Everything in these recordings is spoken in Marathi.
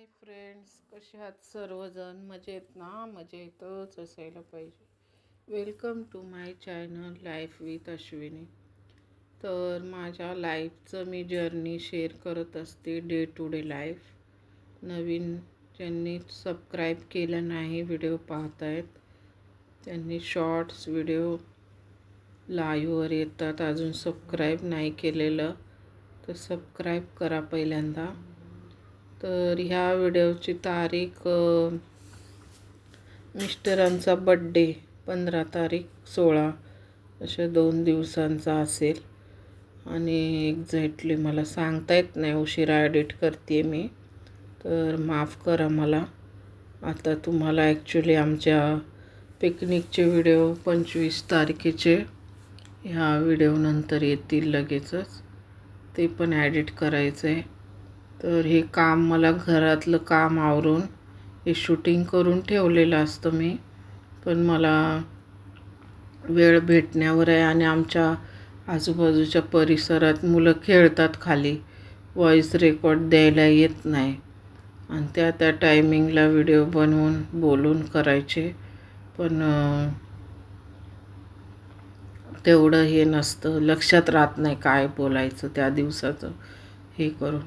हाय फ्रेंड्स कसे आहात सर्वजण? मजेत ना? मजेतच असायला पाहिजे. Welcome to my channel life with Ashwini तर माझ्या लाईफचं मी जर्नी शेअर करत असते डे टू डे लाईफ नवीन ज्यांनी सबस्क्राईब केलं नाही व्हिडिओ पाहत आहेत त्यांनी शॉर्ट्स व्हिडिओ लाईव्हवर येतात. अजून सबस्क्राईब नाही केलेलं तर सबस्क्राईब करा पहिल्यांदा. तर ह्या व्हिडिओची तारीख मिस्टरांचा बड्डे पंधरा तारीख सोळा अशा दोन दिवसांचा असेल. आणि एक्झॅक्टली मला सांगता येत नाही उशिरा ॲडिट करते मी. तर माफ करा मला. आता तुम्हाला ॲक्च्युली आमच्या पिकनिकचे व्हिडिओ पंचवीस तारखेचे ह्या व्हिडिओनंतर येतील लगेचच. ते पण ॲडिट करायचं आहे तर हे काम मला घरातलं काम आवरून हे शूटिंग करून ठेवलेलं असतं मी. पण मला वेळ भेटण्यावर आहे आणि आमच्या आजूबाजूच्या परिसरात मुलं खेळतात खाली. व्हॉईस रेकॉर्ड द्यायला येत नाही. आणि त्या त्या टायमिंगला व्हिडिओ बनवून बोलून करायचे. पण तेवढं हे नसतं. लक्षात राहत नाही काय बोलायचं त्या दिवसाचं. हे करून.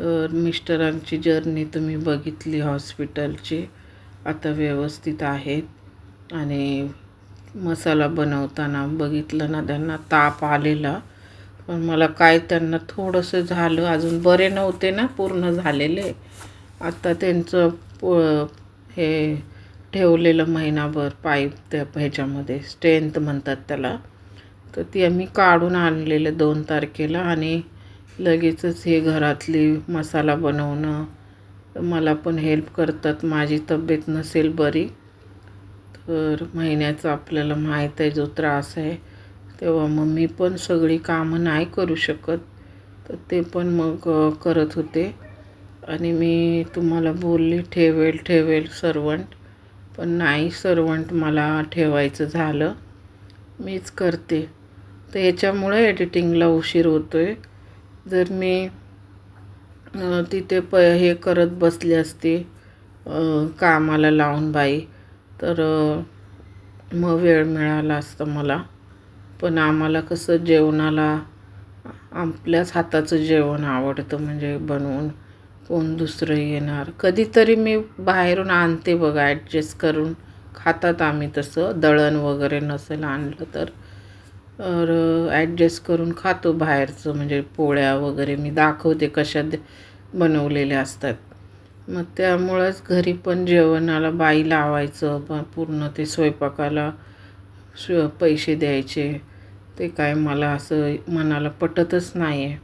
तर मिस्टरांची जर्नी तुम्ही बघितली हॉस्पिटलची. आता व्यवस्थित आहेत. आणि मसाला बनवताना बघितलं ना त्यांना ताप आलेला. पण मला काय त्यांना थोडंसं झालं अजून बरे नव्हते ना पूर्ण झालेले. आता त्यांचं प हे ठेवलेलं महिनाभर पाईप त्या ह्याच्यामध्ये स्ट्रेंथ म्हणतात त्याला. तर ती आम्ही काढून आणलेलं दोन तारखेला. आणि लगेचच हे घरातली मसाला बनवणं मला पण हेल्प करतात. माझी तब्येत नसेल बरी तर महिन्याचा आपल्याला माहीत आहे जो त्रास आहे तेव्हा मग मी पण सगळी कामं नाही करू शकत. तर ते पण मग करत होते. आणि मी तुम्हाला बोलली ठेवेल ठेवेल सर्वंट. पण नाही सर्वंट मला ठेवायचं झालं. मीच करते. तर याच्यामुळे एडिटिंगला उशीर होतो आहे जर मी तिथे प हे करत बसले असते कामाला लावून बाई तर मग वेळ मिळाला असता मला. पण आम्हाला कसं जेवणाला आपल्याच हाताचं जेवण आवडतं म्हणजे बनवून कोण दुसरं येणार. कधीतरी मी बाहेरून आणते बघा ॲडजस्ट करून. खातात आम्ही तसं दळण वगैरे नसेल आणलं तर. तर ॲडजस्ट करून खातो बाहेरचं. म्हणजे पोळ्या वगैरे मी दाखवते कशा बनवलेल्या असतात. मग त्यामुळंच घरी पण जेवणाला बाई लावायचं. पण पूर्ण ते स्वयंपाकाला स्व पैसे द्यायचे. ते काय मला असं मनाला पटतच नाही आहे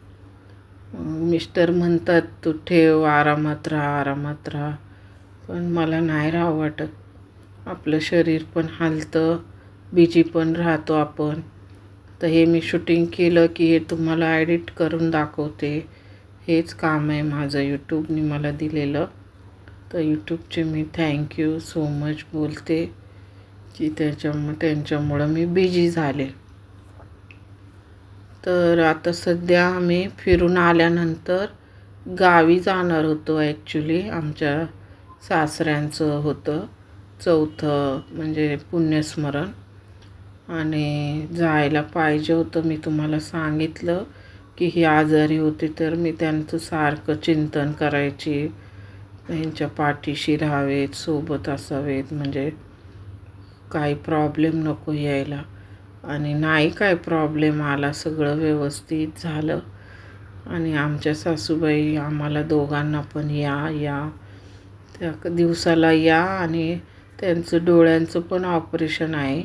मिस्टर म्हणतात तू ठेव आरामात राहा आरामात राहा. पण मला नाही राहावं वाटत. आपलं शरीर पण हालतं. बिजी पण राहतो आपण. तर हे मी शूटिंग केलं की हे तुम्हाला ॲडिट करून दाखवते. हेच काम आहे माझं यूट्यूबने मला दिलेलं. तर यूट्यूबचे मी थँक्यू सो मच बोलते की त्याच्यामुळं त्यांच्यामुळं मी बिझी झाले. तर आता सध्या आम्ही फिरून आल्यानंतर गावी जाणार होतो ॲक्च्युली आमच्या सासऱ्यांचं होतं. चौथं म्हणजे पुण्यस्मरण. आणि जायला पाहिजे होतं. मी तुम्हाला सांगितलं की ही आजारी होती तर मी त्यांचं सारखं चिंतन करायची. त्यांच्या पाठीशी राहावेत सोबत असावेत. म्हणजे काही प्रॉब्लेम नको यायला. आणि नाही काय प्रॉब्लेम आला सगळं व्यवस्थित झालं. आणि आमच्या सासूबाई आम्हाला दोघांना पण या या. त्या दिवसाला या आणि त्यांचं डोळ्यांचं पण ऑपरेशन आहे.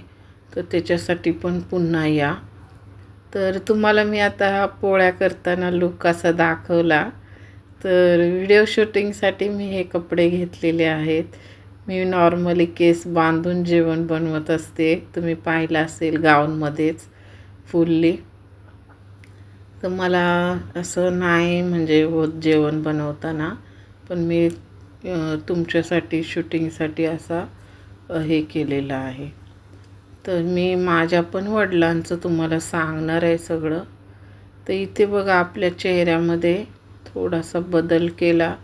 तर त्याच्यासाठी पण पुन्हा या. तर तुम्हाला मी आता हा पोळ्या करताना लुक कसा दाखवला. तर व्हिडिओ शूटिंगसाठी मी हे कपडे घेतलेले आहेत. मी नॉर्मली केस बांधून जेवण बनवत असते. तुम्ही पाहिलं असेल गाऊनमध्येच फुल्ली तर मला असं नाही म्हणजे होत जेवण बनवताना पण मी तुमच्यासाठी शूटिंगसाठी असा हे केलेलं आहे. तर मी माझ्या पण वडिलांचं तुम्हाला सांगणार आहे सगळं. तर इथे बघा आपल्या चेहऱ्यामध्ये थोडासा बदल केला.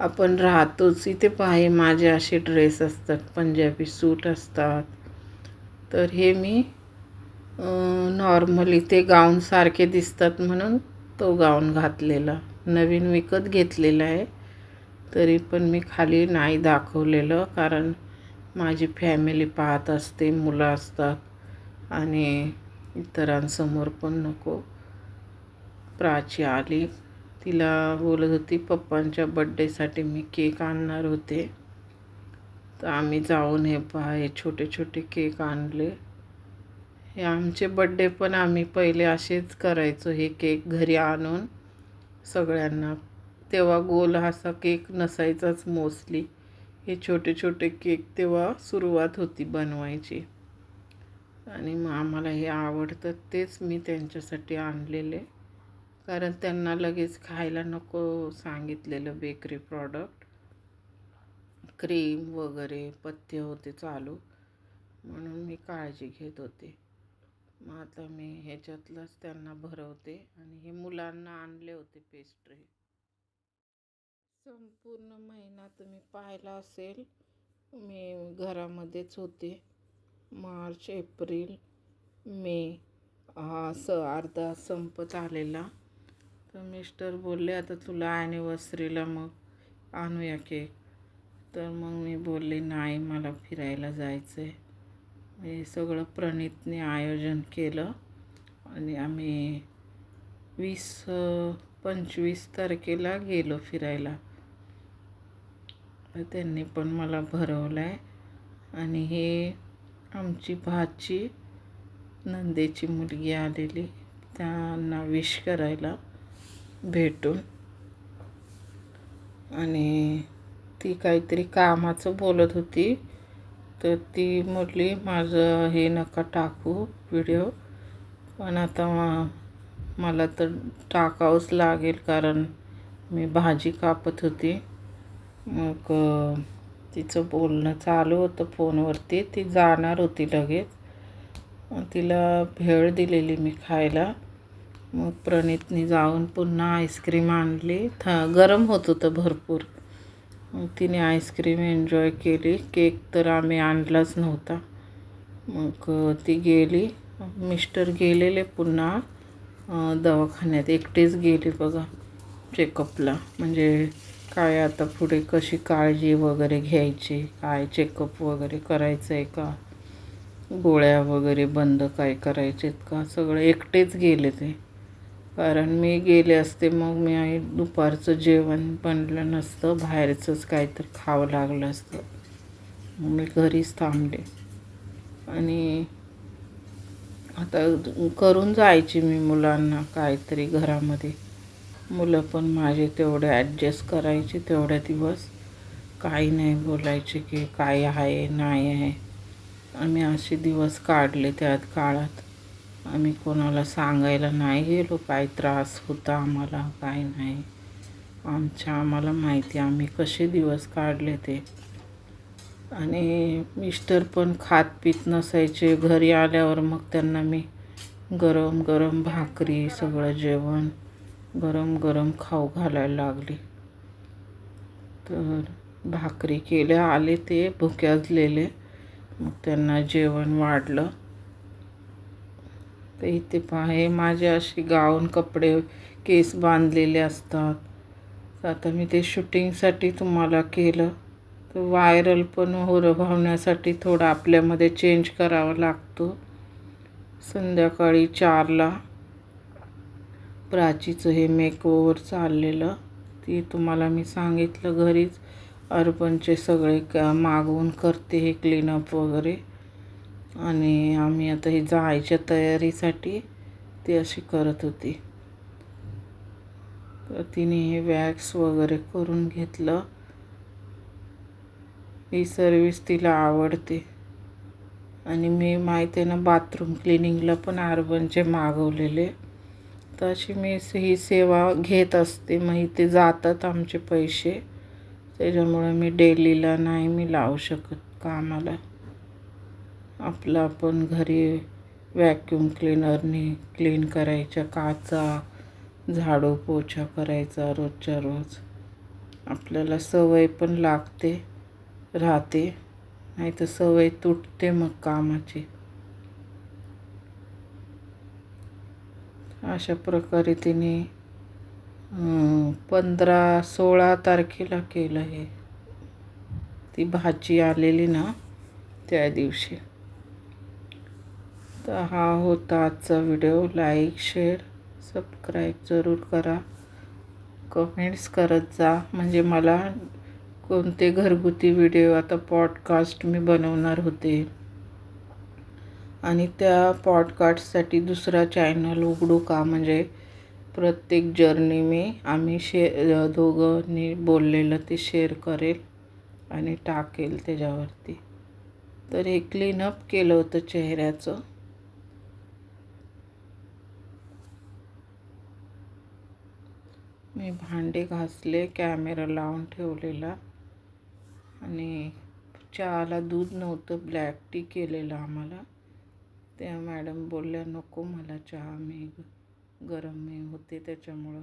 आपण राहतोच. इथे पाहे माझे असे ड्रेस असतात पंजाबी सूट असतात. तर हे मी नॉर्मली ते गाऊनसारखे दिसतात म्हणून तो गाऊन घातलेला. नवीन विकत घेतलेला आहे. तरी पण मी खाली नाही दाखवलेलं कारण माझी फॅमिली पाहत असते मुलं असतात आणि इतरांसमोर पण नको. प्राची आली. तिला बोलत होती पप्पांच्या बड्डेसाठी मी केक आणणार होते. तर आम्ही जाऊन हे पहा हे छोटे छोटे केक आणले. हे आमचे बड्डे पण आम्ही पहिले असेच करायचो हे केक घरी आणून सगळ्यांना. तेव्हा गोल असा केक नसायचाच मोस्टली हे छोटे छोटे केक तेव्हा सुरुवात होती बनवायची. आणि मग आम्हाला हे आवडतं तेच मी त्यांच्यासाठी आणलेले. कारण त्यांना लगेच खायला नको सांगितलेलं बेकरी प्रॉडक्ट. क्रीम वगैरे पथ्य होते चालू. म्हणून मी काळजी घेत होते. मग आता मी ह्याच्यातलंच त्यांना भरवते. आणि हे मुलांना आणले होते पेस्ट्री संपूर्ण महिना तुम्ही पाहिला असेल मी घरामध्येच होते. मार्च एप्रिल मे हा स अर्धा संपत आलेला. तर मिस्टर बोलले आता तुला ॲनिव्हर्सरीला मग आणूया केक तर मग मी बोलले नाही मला फिरायला जायचं आहे हे सगळं प्रणितने आयोजन केलं. आणि आम्ही वीस पंचवीस तारखेला गेलो फिरायला. त्यांनी पण मला भरवलं आहे आणि हे आमची भाची नंदेची मुलगी आलेली त्यांना विश करायला भेटून. आणि ती काहीतरी कामाचं बोलत होती तर ती म्हटली माझं हे नका टाकू व्हिडिओ पण आता मला तर टाकावंच लागेल कारण मी भाजी कापत होती. मग तिचं बोलणं चालू होतं फोनवरती. ती जाणार होती लगेच. तिला भेळ दिलेली मी खायला. मग प्रणितनी जाऊन पुन्हा आईस्क्रीम आणली. थ गरम होत होतं भरपूर. मग तिने आईस्क्रीम एन्जॉय केली. केक तर आम्ही आणलाच नव्हता. मग ती गेली. मिस्टर गेलेले पुन्हा. दवाखान्यात. एकटेच गेली बघा. चेकअपला. म्हणजे काय आता पुढे कशी काळजी वगैरे घ्यायची? काय चेकअप वगैरे करायचं आहे का? गोळ्या वगैरे बंद काय करायचेत का? सगळं एकटेच गेले ते. कारण मी गेले असते मग मी आई दुपारचं जेवण बनलं नसतं बाहेरचंच काहीतरी खावं लागलं असतं. मग मी घरीच थांबले. आणि आता करून जायची मी मुलांना काहीतरी घरामध्ये. मुलं पण माझे तेवढे ॲडजस्ट करायचे तेवढ्या दिवस. काही नाही बोलायचे की काय आहे नाही आहे. आम्ही असे दिवस काढले त्या काळात. आम्ही कोणाला सांगायला नाही गेलो काय त्रास होता आम्हाला काय नाही. आमच्या आम्हाला माहिती आम्ही कसे दिवस काढले ते. आणि मिस्टर पण खात पीत नसायचे घरी आल्यावर मग त्यांना मी गरम गरम भाकरी सगळं जेवण गरम गरम खाऊ घालायला लागली. तर भाकरी केल्या आले ते भुक्याजलेले मग त्यांना जेवण वाढलं. तर इथे पहा हे माझे असे गाऊन कपडे केस बांधलेले असतात. तर आता मी ते शूटिंगसाठी तुम्हाला केलं. तर व्हायरल पण होरभावण्यासाठी थोडं आपल्यामध्ये चेंज करावा लागतो. संध्याकाळी चारला प्राचीचं हे मेकओवर चाललेलं ती तुम्हाला मी सांगितलं घरीच. अर्बनचे सगळे का मागवून करते हे क्लीनअप वगैरे. आणि आम्ही आता हे जायच्या तयारीसाठी ती अशी करत होती. तर तिने हे वॅक्स वगैरे करून घेतलं. ही सर्विस तिला आवडते. आणि मी माहिती आहे ना बाथरूम क्लिनिंगला पण अर्बनचे मागवलेले. तर अशी मी ही सेवा घेत असते मग इथे जातात आमचे पैसे. त्याच्यामुळे मी डेलीला नाही मी लावू शकत कामाला. आपलं आपण घरी व्हॅक्युम क्लीनरने क्लीन करायच्या काचा झाडू पोछा करायचा रोजच्या रोज. आपल्याला सवय पण लागते राहते. नाही तर सवय तुटते मग कामाची. अशा प्रकारे तिने पंधरा सोळा तारखेला केलं हे. ती भाजी आलेली ना त्या दिवशी. तर हा होता आजचा व्हिडिओ. लाईक शेअर सबस्क्राईब जरूर करा. कमेंट्स करत जा. म्हणजे मला कोणते घरगुती व्हिडिओ आता पॉडकास्ट मी बनवणार होते. आणि त्या पॉडकास्टसाठी दुसरा चॅनल उघडू का? म्हणजे प्रत्येक जर्नी मी आम्ही शे दोघांनी बोललेलं ते शेअर करेल आणि टाकेल त्याच्यावरती. तर हे क्लीनअप केलं होतं चेहऱ्याचं. मी भांडे घासले कॅमेरा लावून ठेवलेला. आणि चहाला दूध नव्हतं ब्लॅक टी केलेलं आम्हाला. त्या मॅडम बोलल्या नको मला चहा मी गरम मी होते त्याच्यामुळं.